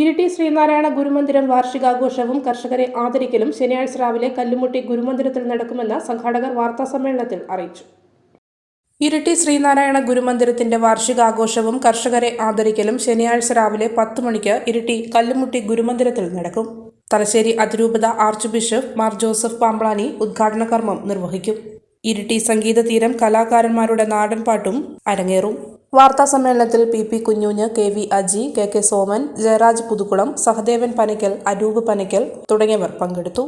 ഇരിട്ടി ശ്രീനാരായണ ഗുരുമന്ദിരം വാർഷികാഘോഷവും കർഷകരെ ആദരിക്കലും ശനിയാഴ്ച രാവിലെ കല്ലുമുട്ടി ഗുരുമന്ദിരത്തിൽ നടക്കുമെന്ന് സംഘാടകർ വാർത്താസമ്മേളനത്തിൽ അറിയിച്ചു. ഇരിട്ടി ശ്രീനാരായണ ഗുരുമന്ദിരത്തിന്റെ വാർഷികാഘോഷവും കർഷകരെ ആദരിക്കലും ശനിയാഴ്ച രാവിലെ പത്ത് മണിക്ക് ഇരിട്ടി കല്ലുമുട്ടി ഗുരുമന്ദിരത്തിൽ നടക്കും. തലശ്ശേരി അതിരൂപത archbishop Mar Joseph Pamplany ഉദ്ഘാടന കർമ്മം നിർവഹിക്കും. ഇരിട്ടി സംഗീത തീരം കലാകാരന്മാരുടെ നാടൻപാട്ടും അരങ്ങേറും. വാർത്താ സമ്മേളനത്തിൽ P P കുഞ്ഞുഞ്ഞ് K V Aji K K Soman Jayaraj Puthukkulam Sahadevan Panakkal Anoop Panakkal തുടങ്ങിയവർ പങ്കെടുത്തു.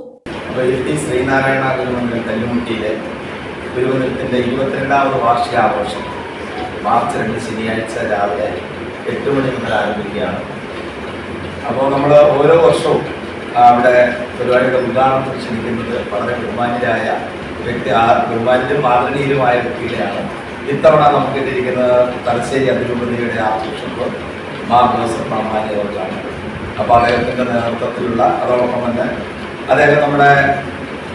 ഇരിട്ടി ശ്രീനാരായണ ഗുരുമന്ദിരം കല്ലുമുട്ടിയിലെ ഗുരുമന്ദിരത്തിന്റെ ഇരുപത്തിരണ്ടാമത് വാർഷികാഘോഷം മാർച്ച് രണ്ട് ശനിയാഴ്ച രാവിലെ എട്ട് മണി മുതൽ ആരംഭിക്കുകയാണ്. അപ്പോൾ നമ്മൾ ഓരോ വർഷവും അവിടെ പരിപാടിയുടെ ഉദ്ഘാടനം ക്ഷണിക്കുന്നത് വളരെ ബഹുമാന്യരായ വ്യക്തി ബഹുമാന്യരും ആദരണീയരുമായ വ്യക്തികളെയാണ്. ഇത്തവണ നമുക്ക് കിട്ടിയിരിക്കുന്നത് തലശ്ശേരി അതിരൂപതയുടെ ആർച്ച് മാർ ജോസഫ് മാമാനി അവർക്കാണ്. അപ്പോൾ അദ്ദേഹത്തിന്റെ നേതൃത്വത്തിലുള്ള അതോടൊപ്പം തന്നെ അദ്ദേഹം നമ്മുടെ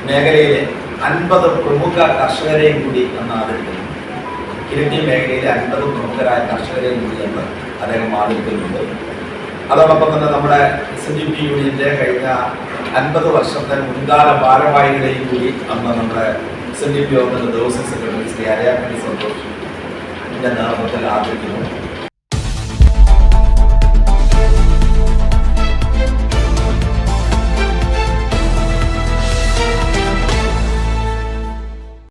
മേഖലയിലെ അൻപത് പ്രമുഖ കർഷകരെയും കൂടി എന്ന് ആദരിക്കുന്നു. ഇരിട്ടി മേഖലയിലെ അൻപത് പ്രമുഖരായ കർഷകരെയും കൂടി എന്ന് അദ്ദേഹം ആദരിക്കുന്നുണ്ട്. അതോടൊപ്പം തന്നെ നമ്മുടെ എസ് എൻ ഡി പി യൂണിയന്റെ കഴിഞ്ഞ അൻപത് വർഷത്തെ മുൻകാല ഭാരവാഹികളെയും കൂടി അന്ന് നമ്മുടെ എസ് എൻ ഡി പി യോഗത്തിന്റെ ദേവസ്വം സെക്രട്ടറി ശ്രീ അരയാക്കണ്ടി സന്തോഷിന്റെ നാമത്തിൽ ആദരിക്കുന്നു